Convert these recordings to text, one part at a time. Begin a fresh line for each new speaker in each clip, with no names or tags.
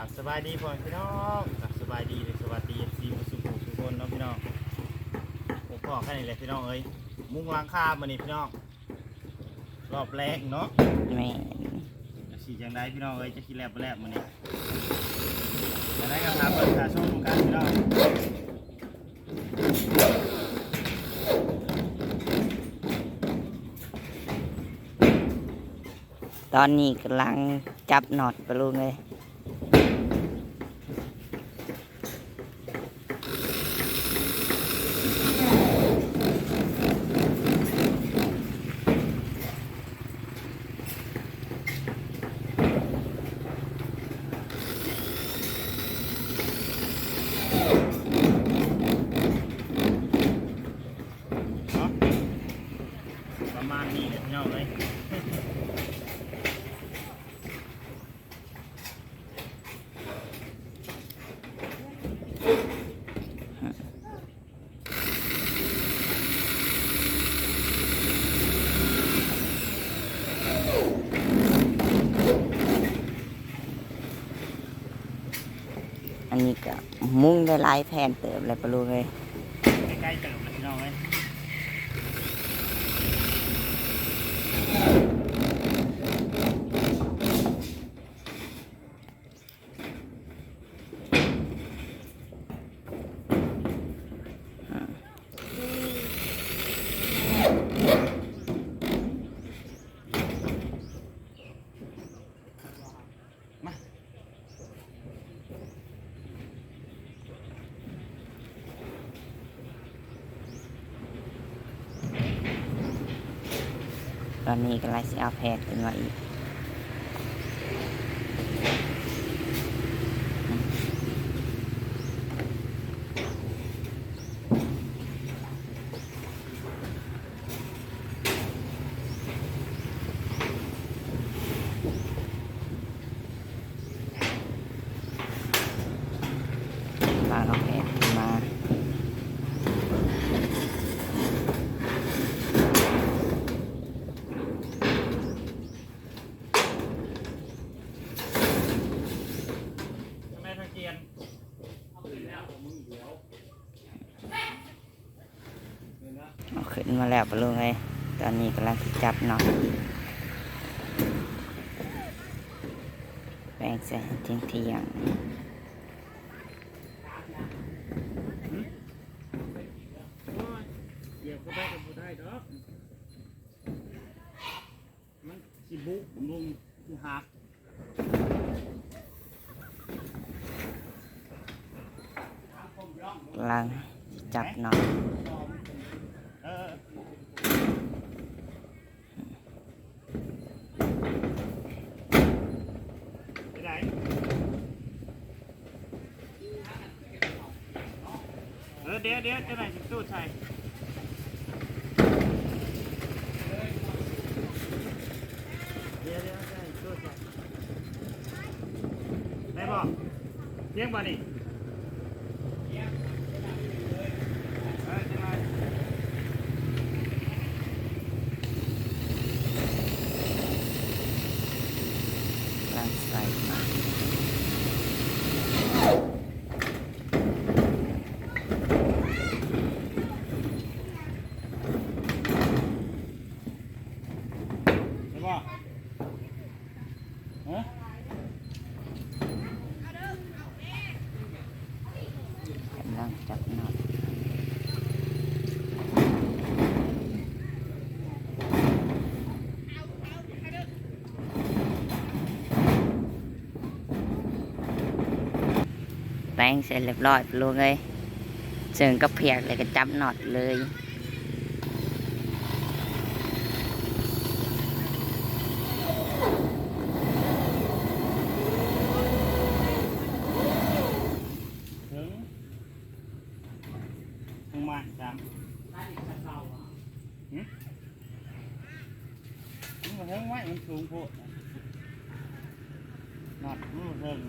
ครับสบายดีพ่อพี่น้องครับสบายดีสวัสดีสีสุขุสุกคนเนาะพี่น้องโอ้พ่อแค่นี้แหละพี่น้องเอ้ยมุ้งล้างคามานี่พี่น้องรอบแรกเนาะ
แม่
สีจังได้พี่น้องเอ้ยจะคิดแลบแลบมานี่จะได้กันครับเปิดขาช่องกันพี่น้อง
ตอนนี้กำลังจับหนอดไปลุงเลย
เนาะประมาณนี้เลยพี่น้องเอ้ย
อันนี้ก็ มุ้งได้หลายแผ่นเติบเลยปะลุงเลย
ใกล้ๆเติมเลยพี่น้องเอ้ย
ตอนนี้ก็ไล่สิเอาแผ่นขึ้นมาอีก มาเอาแผ่นขึ้นมา
แม่ทางเกียน
เอาขึ้นมา แล้วปะลุงเลย ตอนนี้กำลังสิจับหนอดอีกแบ่งใส่เที่ยงเที่ยงๆ
เหยียบก็ได้ก็บ่ได้ดอกมันสิบุกลงสิหัก
กำลังจับหนอน
เออไปไหนเออเดี๋ ยวเดี๋ยวจะไหนสิตู้ใส่เดี๋ยวเดี๋ยวจะไหนตู้ใส่ได้บ่เที่ยงบ่นี่เออจะไหน
กำลังใส่มา
ใช่ป่ะฮะ
กำลังจับหนอน แป้งเสร็จเรียบร้อยปะลุงเลยเชิงก็เพียกเลยก็จับหนอดเลย
ถึงถึงมาสามหืม มันถึงไว้มันสูงโพดนอดมันถึง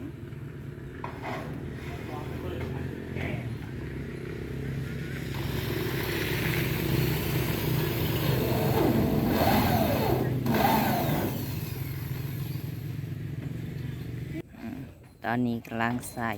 ตอนนี้กำลังใส่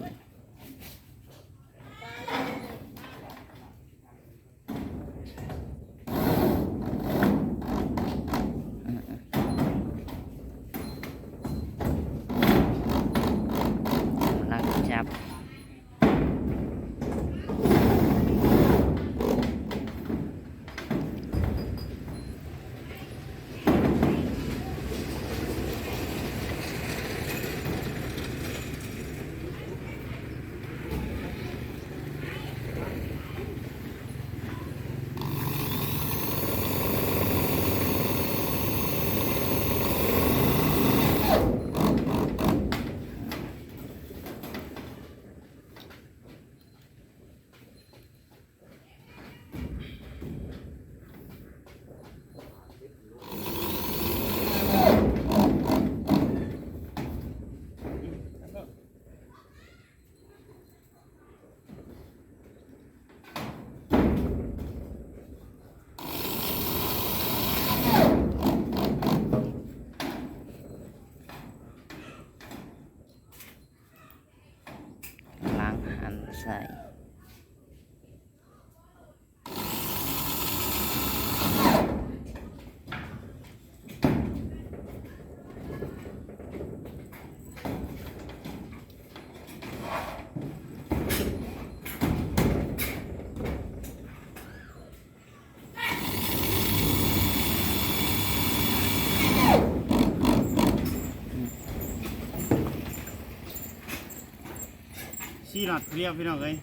ชี้หลอดเรียบพี่น้องเอ้ย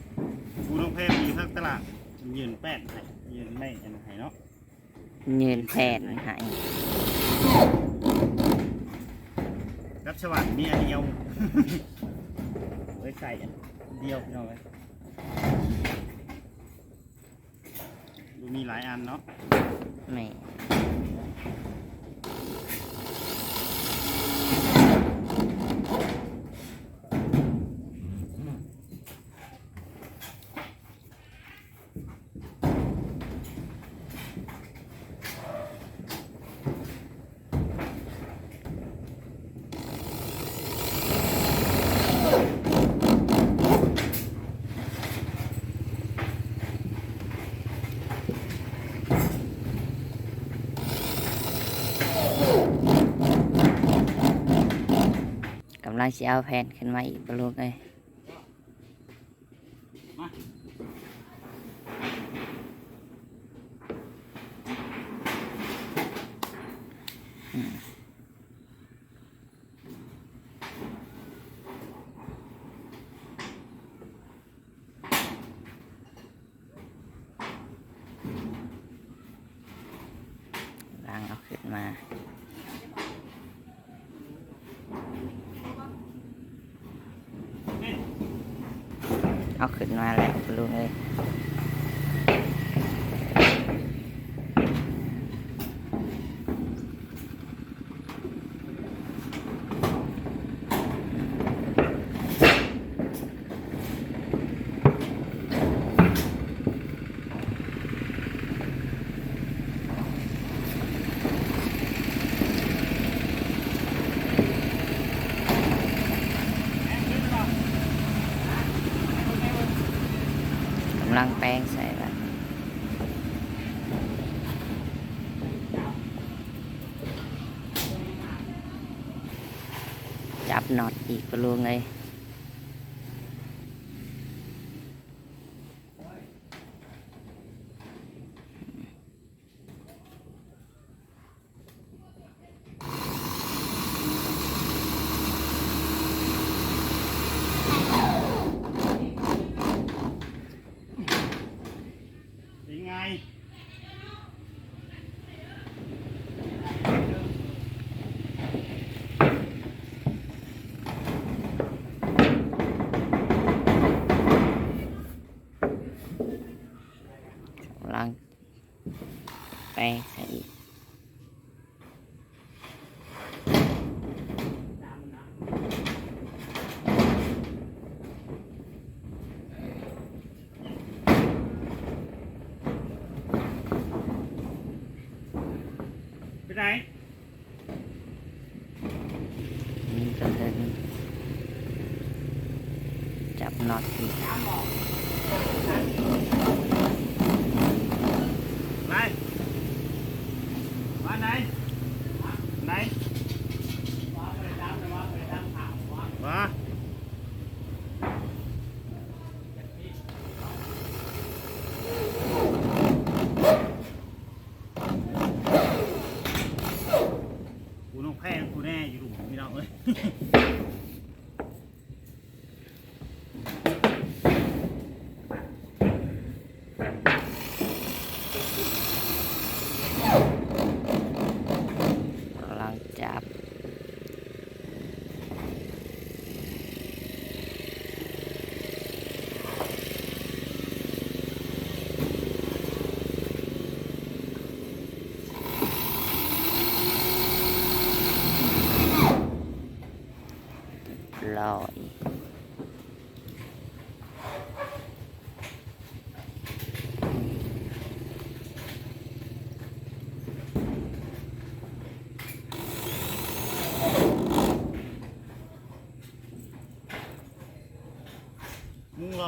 กูน้องแพรมีทักตลาดยืนแป้นให้ยืนไม่อันไหนเนาะ
ยืนแผ่นใหาย
รับสวัสดิ์มีอันเดียวไว้ใส่อันเดียวพี่น้องเอ้ยดูมีหลายอันเนาะ
ไม่ำลังจะเอาแผ่นขึ้นมาอีกปะลูกเลย
มา
ล้างเอาขึ้นมา เอาขึ้นมาแล้วลุงเลยำลังแป้งใส่ละจับน็อตอีกปะลุงเลย
ไง
จนถึง
จับน็
อตอีก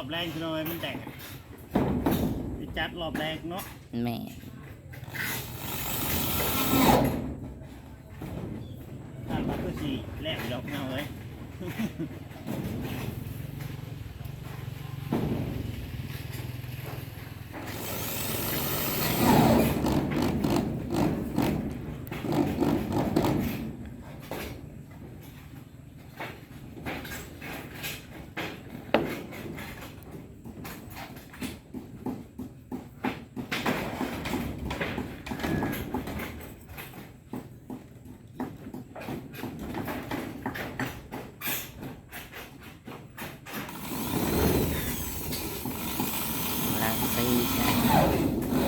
อ
บ
แรงพี่น้องเอ้ยมันแตกอะไปจัดรอบแรงเนาะ
แม่
ถ้าปักก็สีแลกดอกเงาเลย
กำลังตีกันต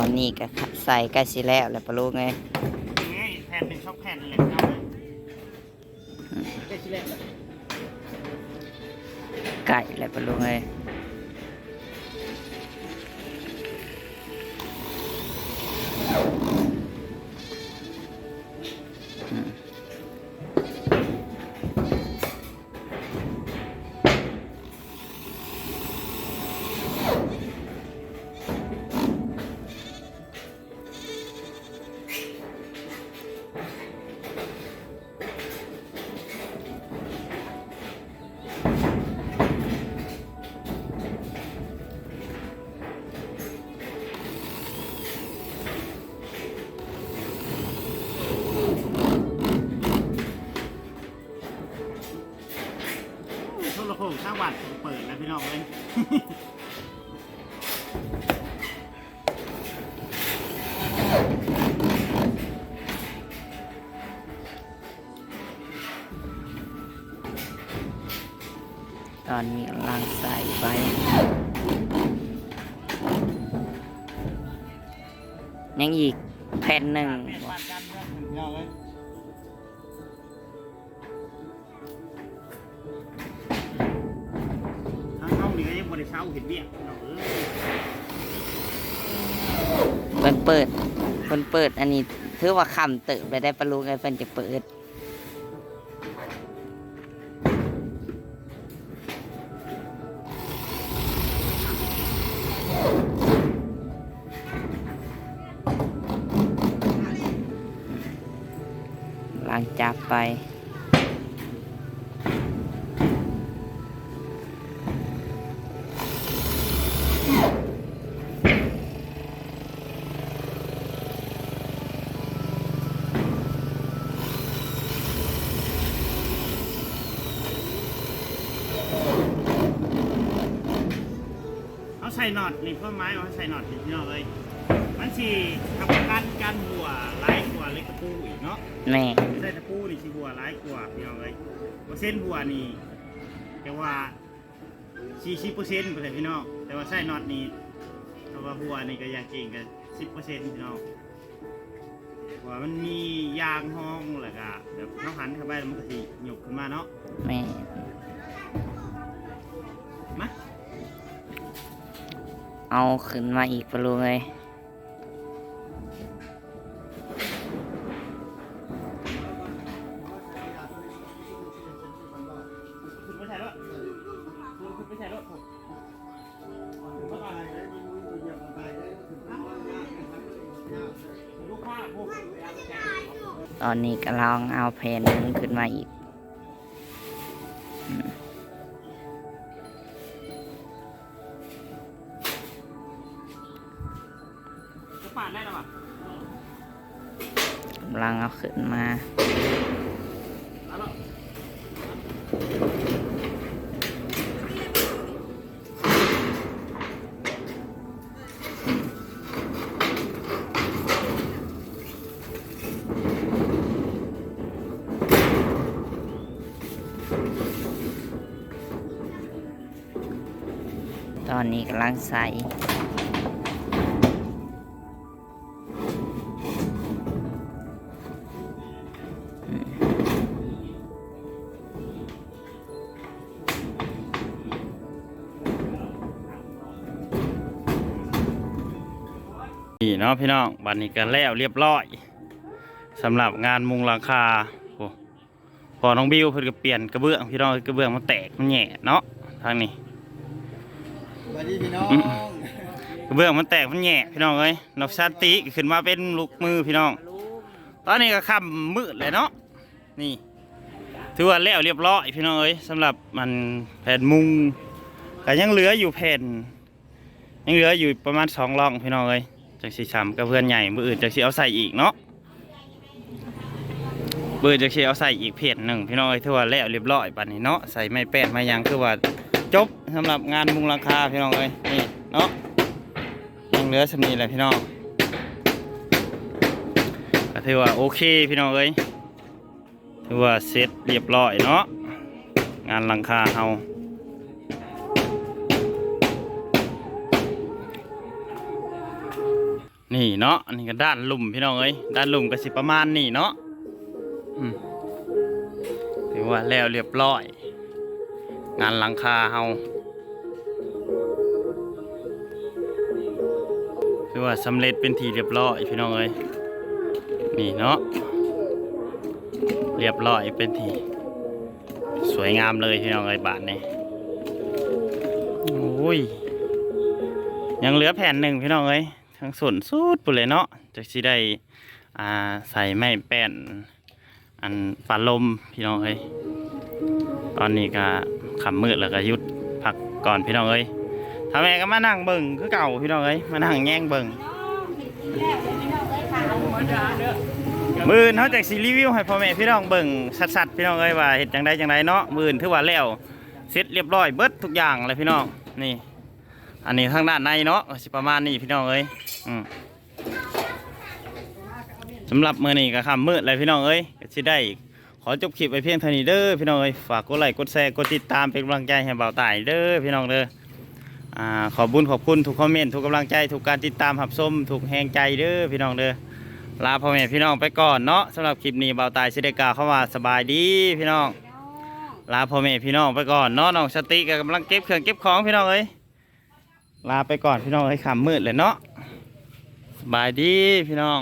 อนนี้ก็ใส่ใกล้สิแล้วแหล้วปะลูกไง
ยังไงแผ่นเป็นช็อกแผ่นเลยเงาเลยได้ชิเล่นแล้ว
ไก่แหล้วปะลูกไง
พี่น้องเลย
ตอนนี้กำลังใส่ไปยังอีกแผ่นหนึ่ง
แม่ปานกันเรื่องเงาเลย ริเช้าเห็นเบี้ยพี่น้องเอ้ย
เพิ่นเปิดเพิ่นเปิดอันนี้ถือว่าคำเติบไปได้ปะลูกไงเพิ่นจะเปิดหลังจับไป
นอดนี่เพิ่มไม้เอาใส่หนอดนี่พี่น้องเลยมันสีทำกันกันหัวลายหัวเล็กตะปูอีกเนาะ
แม่
ใส่ตะปูนี่สีหัวลายกว่าพี่น้องเลยเปอร์เซ็นต์หัวนี่แต่ว่าสี่สิบเปอร์เซ็นต์ไปเลยพี่น้องแต่ว่าใส่หนอดนี่เพราะว่าหัวนี่ก็อยางเก่งกันสิบเปอร์เซ็นต์พี่น้องเพราะว่ามันมียางห้องแหละก็แบบน้องหันเข้าไปแล้วมันก็สิหยกขึ้นมาเนาะ
แม่ เอาขึ้นมาอีกปลูเลยตอนนี้กำลังเอาแผ่นนึงขึ้นมาอีก ขึ้นมาตอนนี้กำลังใส่
เนาะพี่น้องบัดนี้ก็แล้วเรียบร้อยสำหรับงานมุงหลังคาโอ้พอน้องบิวเพิ่นก็เปลี่ยนกระเบื้องพี่น้องกระเบื้องมันแตกมันแหง่เนาะทางนี้
สวัสดีพี่น้อง
กระเบื้องมันแตกมันแหง่พี่น้องเอ้ยนอกชาติก็ขึ้นมาเป็นลูกมือพี่น้อง ตอนนี้ก็ค่ำมืดเลยเนาะนี่ถือว่าแล้วเรียบร้อยพี่น้องเอ้ยสำหรับมันแผ่นมุงก็ยังเหลืออยู่แผ่นยังเหลืออยู่ประมาณสองร่องพี่น้องเอ้ย จากสีช้ำกับเพื่อนใหญ่มืออื่นจากสีเอาใส่อีกเนาะมือจากสีเอาใส่อีกเพจหนึ่งพี่น้องเอ้ถือว่าแล้วเรียบร้อยปันนี้เนาะใส่ไม้แป้นมายังคือว่าจบสำหรับงานมุงหลังคาพี่น้องเอ้ยนี่เนาะยังเหลือสำนีแหละพี่น้องก็ถือว่าโอเคพี่น้องเอ้ยถือว่าเสร็จเรียบร้อยเนาะงานหลังคาเฮา นี่เนาะอันนี้ก็ด้านลุ่มพี่น้องเอ้ยด้านลุ่มก็สิประมาณนี้เนาะถือว่าแล้วเรียบร้อย งานหลังคาเฮาถือว่าสำเร็จเป็นทีเรียบร้อยพี่น้องเอ้ยนี่เนาะเรียบร้อยเป็นทีสวยงามเลยพี่น้องเอ้ยบาทนี่โอ้ยยังเหลือแผ่นหนึ่งพี่น้องเอ้ย ทั้งส่วนสุดปุเลยเนาะจากที่ได้อ่าใส่ไม้แป้น อันฝาลมพี่น้องเอ้ยตอนนี้ก็ขำมืดแล้วก็ยุดพักก่อนพี่น้องเอ้ยถ้าแม่ก็มานั่งเบิ่งคือเก่าพี่น้องเอ้ยมานั่งแย่งเบิ่งมื่นเขาจากซีรีวิวให้พ่อแม่พี่น้องเบิ่งสัดๆพี่น้องเอ้ยว่าเห็ดจังไดจังไดเนาะมื่นถือว่าแล้วเสร็จเรียบร้อยเบิดทุกอย่างเลยพี่น้องนี่ อันนี้ทางด้านในเนาะสิประมาณนี้พี่น้องเอ้ย สำหรับมื้อนี้ก็ค่ำมืดเลยพี่น้องเอ้ยก็สิได้ขอจบคลิปไปเพียงเท่านี้เด้อพี่น้องเอ้ยฝากกดไลค์กดแชร์กดติดตามเป็นกำลังใจให้เบาตายเด้อพี่น้องเด้ออ่าขอบุญขอบคุณทุกคอมเมนต์ทุกกำลังใจทุกการติดตามหับส้มทุกแหงใจเด้อพี่น้องเด้อลาพ่อแม่พี่น้องไปก่อนเนาะสำหรับคลิปนี้เบาตายสิได้กล่าวเข้ามาสบายดีพี่น้องลาพ่อแม่พี่น้องไปก่อนเนาะน้องสติก็กำลังเก็บเครื่องเก็บของพี่น้องเอ้ยลาไปก่อนพี่น้องเอ้ยขำมืดเลยเนาะ บายดีพี่น้อง